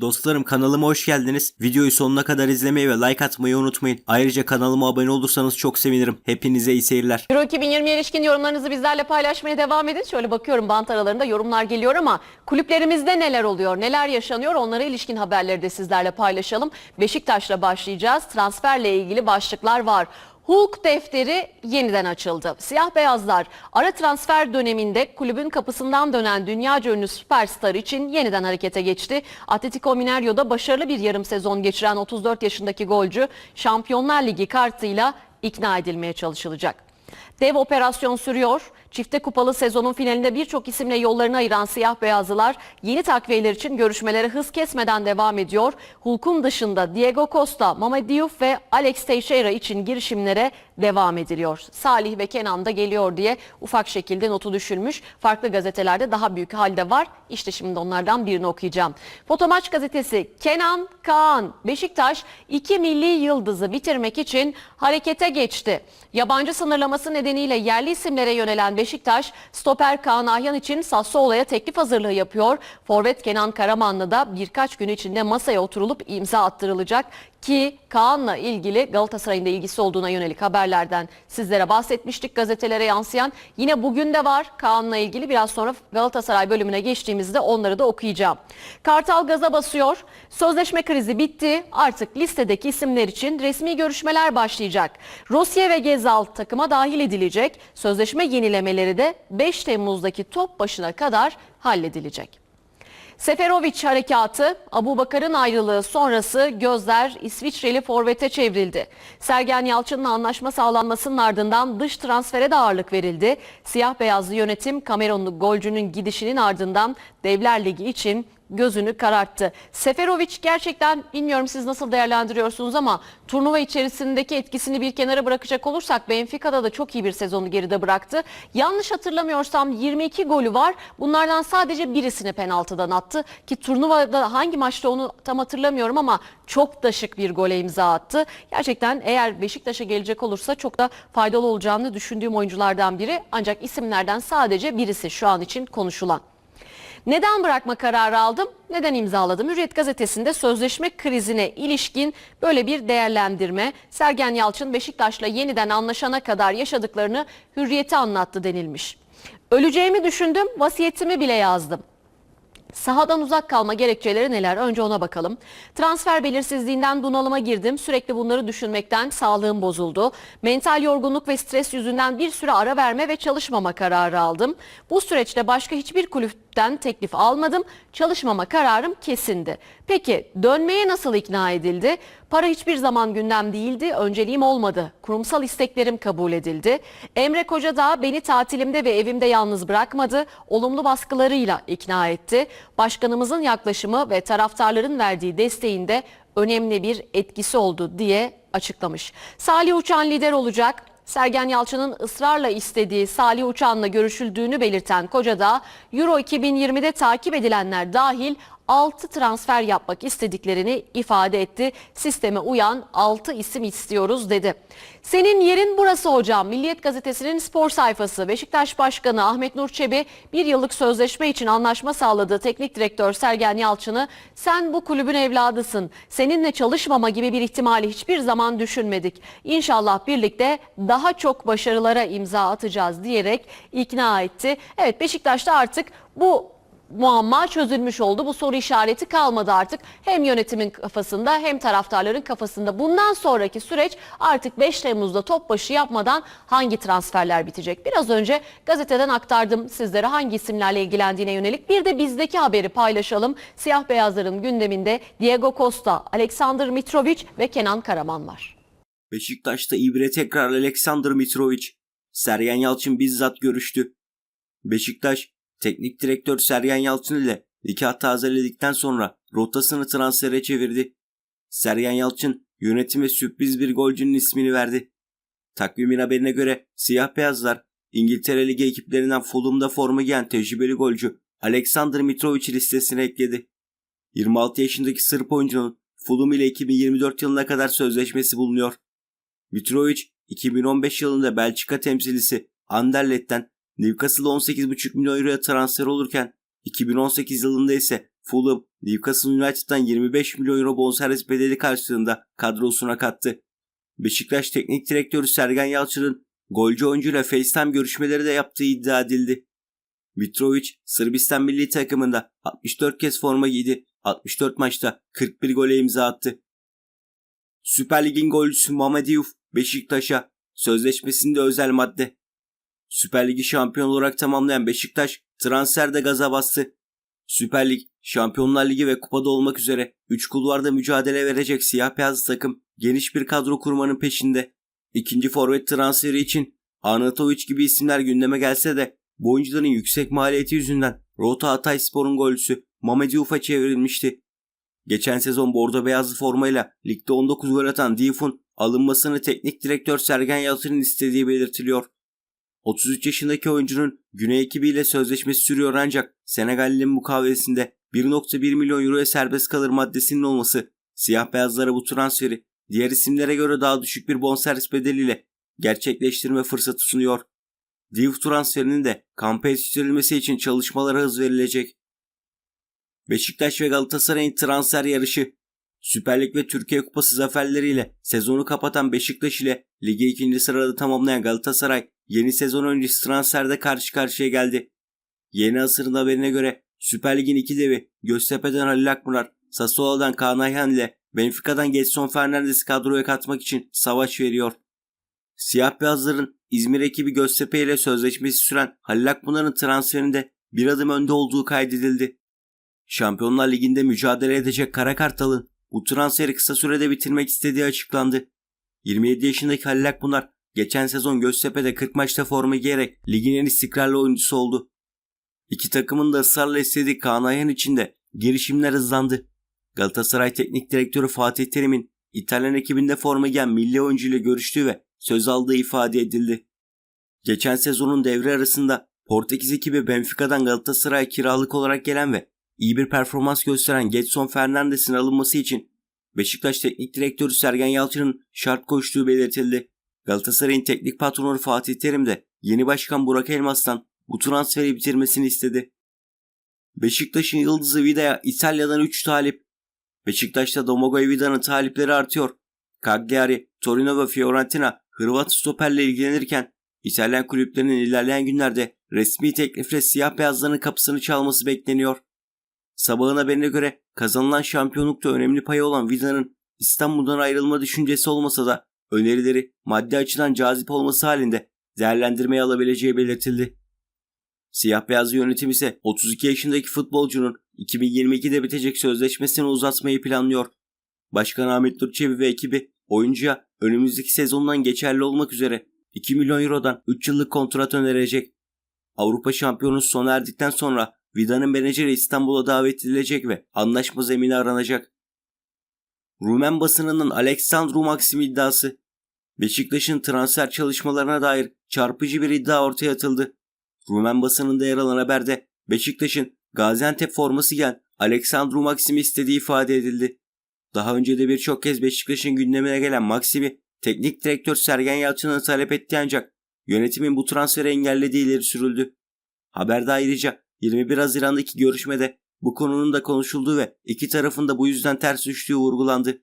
Dostlarım kanalıma hoş geldiniz. Videoyu sonuna kadar izlemeyi ve like atmayı unutmayın. Ayrıca kanalıma abone olursanız çok sevinirim. Hepinize iyi seyirler. Euro 2020'ye ilişkin yorumlarınızı bizlerle paylaşmaya devam edin. Şöyle bakıyorum bant aralarında yorumlar geliyor ama kulüplerimizde neler oluyor, neler yaşanıyor onlara ilişkin haberleri de sizlerle paylaşalım. Beşiktaş'la başlayacağız. Transferle ilgili başlıklar var. Hulk defteri yeniden açıldı. Siyah beyazlar ara transfer döneminde kulübün kapısından dönen dünyaca ünlü süperstar için yeniden harekete geçti. Atletico Mineirio'da başarılı bir yarım sezon geçiren 34 yaşındaki golcü Şampiyonlar Ligi kartıyla ikna edilmeye çalışılacak. Dev operasyon sürüyor. Çifte kupalı sezonun finalinde birçok isimle yollarını ayıran siyah beyazlılar yeni takviyeler için görüşmelere hız kesmeden devam ediyor. Hulk'un dışında Diego Costa, Mama Diouf ve Alex Teixeira için girişimlere devam ediliyor. Salih ve Kenan da geliyor diye ufak şekilde notu düşülmüş. Farklı gazetelerde daha büyük halde var. İşte şimdi onlardan birini okuyacağım. Fotomaç gazetesi Kenan Kaan Beşiktaş iki milli yıldızı bitirmek için harekete geçti. Yabancı sınırlaması nedeniyle yerli isimlere yönelen Beşiktaş, stoper Kaan Ahyan için Sassuolo'ya teklif hazırlığı yapıyor. Forvet Kenan Karamanlı da birkaç gün içinde masaya oturulup imza attırılacak ki Kaan'la ilgili Galatasaray'ın da ilgisi olduğuna yönelik haberlerden sizlere bahsetmiştik gazetelere yansıyan. Yine bugün de var Kaan'la ilgili biraz sonra Galatasaray bölümüne geçtiğimizde onları da okuyacağım. Kartal gaza basıyor. Sözleşme krizi bitti. Artık listedeki isimler için resmi görüşmeler başlayacak. Rosye ve Gezal takıma dahil edilecek. Sözleşme yenilemeleri de 5 Temmuz'daki top başına kadar halledilecek. Seferovic harekatı, Abu Bakar'ın ayrılığı sonrası gözler İsviçreli forvete çevrildi. Sergen Yalçın'la anlaşma sağlanmasının ardından dış transfere de ağırlık verildi. Siyah beyazlı yönetim Kamerunlu golcünün gidişinin ardından Devler Ligi için gözünü kararttı. Seferovic gerçekten bilmiyorum siz nasıl değerlendiriyorsunuz ama turnuva içerisindeki etkisini bir kenara bırakacak olursak Benfica'da da çok iyi bir sezonu geride bıraktı. Yanlış hatırlamıyorsam 22 golü var. Bunlardan sadece birisini penaltıdan attı ki turnuvada hangi maçta onu tam hatırlamıyorum ama çok da şık bir gole imza attı. Gerçekten eğer Beşiktaş'a gelecek olursa çok da faydalı olacağını düşündüğüm oyunculardan biri. Ancak isimlerden sadece birisi şu an için konuşulan. Neden bırakma kararı aldım? Neden imzaladım? Hürriyet gazetesinde sözleşme krizine ilişkin böyle bir değerlendirme. Sergen Yalçın Beşiktaş'la yeniden anlaşana kadar yaşadıklarını Hürriyet'e anlattı denilmiş. Öleceğimi düşündüm, vasiyetimi bile yazdım. Sahadan uzak kalma gerekçeleri neler? Önce ona bakalım. Transfer belirsizliğinden bunalıma girdim. Sürekli bunları düşünmekten sağlığım bozuldu. Mental yorgunluk ve stres yüzünden bir süre ara verme ve çalışmama kararı aldım. Bu süreçte başka hiçbir kulüpten teklif almadım. Çalışmama kararım kesindi. Peki dönmeye nasıl ikna edildi? Para hiçbir zaman gündem değildi, önceliğim olmadı. Kurumsal isteklerim kabul edildi. Emre Kocadağ beni tatilimde ve evimde yalnız bırakmadı. Olumlu baskılarıyla ikna etti. Başkanımızın yaklaşımı ve taraftarların verdiği desteğinde önemli bir etkisi oldu diye açıklamış. Salih Uçan lider olacak. Sergen Yalçın'ın ısrarla istediği Salih Uçan'la görüşüldüğünü belirten Kocadağ, Euro 2020'de takip edilenler dahil 6 transfer yapmak istediklerini ifade etti. Sisteme uyan 6 isim istiyoruz dedi. Senin yerin burası hocam. Milliyet Gazetesi'nin spor sayfası Beşiktaş Başkanı Ahmet Nur Çebi bir yıllık sözleşme için anlaşma sağladığı teknik direktör Sergen Yalçın'ı sen bu kulübün evladısın. Seninle çalışmama gibi bir ihtimali hiçbir zaman düşünmedik. İnşallah birlikte daha çok başarılara imza atacağız diyerek ikna etti. Evet Beşiktaş'ta artık bu muamma çözülmüş oldu. Bu soru işareti kalmadı artık. Hem yönetimin kafasında hem taraftarların kafasında. Bundan sonraki süreç artık 5 Temmuz'da top başı yapmadan hangi transferler bitecek? Biraz önce gazeteden aktardım sizlere hangi isimlerle ilgilendiğine yönelik. Bir de bizdeki haberi paylaşalım. Siyah beyazların gündeminde Diego Costa, Alexander Mitrovic ve Kenan Karaman var. Beşiktaş'ta İbre tekrar Aleksandr Mitrovic. Sergen Yalçın bizzat görüştü. Beşiktaş, teknik direktör Sergen Yalçın ile nikah tazeledikten sonra rotasını transfere çevirdi. Sergen Yalçın yönetime sürpriz bir golcünün ismini verdi. Takvimin haberine göre siyah beyazlar İngiltere Ligi ekiplerinden Fulham'da forma giyen tecrübeli golcü Aleksandr Mitrovic listesine ekledi. 26 yaşındaki Sırp oyuncunun Fulham ile 2024 yılına kadar sözleşmesi bulunuyor. Mitrovic 2015 yılında Belçika temsilcisi Anderlet'ten Newcastle'a 18,5 milyon euroya transfer olurken 2018 yılında ise Fulham, Newcastle United'dan 25 milyon euro bonservis bedeli karşılığında kadrosuna kattı. Beşiktaş Teknik Direktörü Sergen Yalçın'ın golcü oyuncuyla FaceTime görüşmeleri de yaptığı iddia edildi. Mitrovic, Sırbistan milli takımında 64 kez forma giydi, 64 maçta 41 gole imza attı. Süper Lig'in golcüsü Mehmet Diouf, Beşiktaş'a sözleşmesinde özel madde. Süper Lig'i şampiyon olarak tamamlayan Beşiktaş transferde gaza bastı. Süper Lig, Şampiyonlar Ligi ve kupada olmak üzere 3 kulvarda mücadele verecek siyah beyaz takım geniş bir kadro kurmanın peşinde. İkinci forvet transferi için Arnautovic gibi isimler gündeme gelse de bu oyuncuların yüksek maliyeti yüzünden Rota Hatay Spor'un golcüsü Mehmet Diouf'a çevrilmişti. Geçen sezon bordo beyazlı formayla ligde 19 gol atan Diouf'un alınmasını teknik direktör Sergen Yalçın'ın istediği belirtiliyor. 33 yaşındaki oyuncunun Güney ekibiyle sözleşmesi sürüyor ancak Senegalli'nin mukavelesinde 1.1 milyon euroya serbest kalır maddesinin olması siyah beyazlara bu transferi diğer isimlere göre daha düşük bir bonservis bedeliyle gerçekleştirme fırsatı sunuyor. Diouf transferinin de kampa yetiştirilmesi için çalışmalara hız verilecek. Beşiktaş ve Galatasaray'ın transfer yarışı Süper Lig ve Türkiye Kupası zaferleriyle sezonu kapatan Beşiktaş ile ligi ikinci sırada tamamlayan Galatasaray yeni sezon öncesi transferde karşı karşıya geldi. Yeni asırın haberine göre Süper Lig'in iki devi Göztepe'den Halil Akmurar, Sassuolo'dan Kaan Ayhan ile Benfica'dan Getson Fernandes'i kadroya katmak için savaş veriyor. Siyah beyazların İzmir ekibi Göztepe ile sözleşmesi süren Halil Akpınar'ın transferinde bir adım önde olduğu kaydedildi. Şampiyonlar Ligi'nde mücadele edecek Kara Kartal'ın bu transferi kısa sürede bitirmek istediği açıklandı. 27 yaşındaki Halil Akpınar geçen sezon Göztepe'de 40 maçta forma giyerek ligin en istikrarlı oyuncusu oldu. İki takımın da ısrarla istediği Kaan Ayhan için de girişimler hızlandı. Galatasaray Teknik Direktörü Fatih Terim'in İtalyan ekibinde forma giyen milli oyuncu ile görüştüğü ve söz aldığı ifade edildi. Geçen sezonun devre arasında Portekiz ekibi Benfica'dan Galatasaray'a kiralık olarak gelen ve iyi bir performans gösteren Getson Fernandes'in alınması için Beşiktaş Teknik Direktörü Sergen Yalçın'ın şart koştuğu belirtildi. Galatasaray'ın teknik patronu Fatih Terim de yeni başkan Burak Elmas'tan bu transferi bitirmesini istedi. Beşiktaş'ın yıldızı Vida'ya İtalya'dan 3 talip. Beşiktaş'ta Domagoj Vida'nın talipleri artıyor. Cagliari, Torino ve Fiorentina Hırvat stoperle ilgilenirken İtalyan kulüplerinin ilerleyen günlerde resmi teklifle siyah beyazların kapısını çalması bekleniyor. Sabahın haberine göre kazanılan şampiyonlukta önemli payı olan Vida'nın İstanbul'dan ayrılma düşüncesi olmasa da önerileri maddi açıdan cazip olması halinde değerlendirmeye alabileceği belirtildi. Siyah beyaz yönetim ise 32 yaşındaki futbolcunun 2022'de bitecek sözleşmesini uzatmayı planlıyor. Başkan Ahmet Durçevi ve ekibi oyuncuya önümüzdeki sezondan geçerli olmak üzere 2 milyon eurodan 3 yıllık kontrat önerecek. Avrupa şampiyonu sona erdikten sonra Vida'nın menajeri İstanbul'a davet edilecek ve anlaşma zemini aranacak. Rumen basınının Alexandru Maxim iddiası. Beşiktaş'ın transfer çalışmalarına dair çarpıcı bir iddia ortaya atıldı. Rumen basınında yer alan haberde Beşiktaş'ın Gaziantep forması giyen Alexandru Maxim'i istediği ifade edildi. Daha önce de birçok kez Beşiktaş'ın gündemine gelen Maxim'i teknik direktör Sergen Yalçın'ın talep etti ancak yönetimin bu transferi engellediği ileri sürüldü. Haberde ayrıca 21 Haziran'daki görüşmede bu konunun da konuşulduğu ve iki tarafın da bu yüzden ters düştüğü vurgulandı.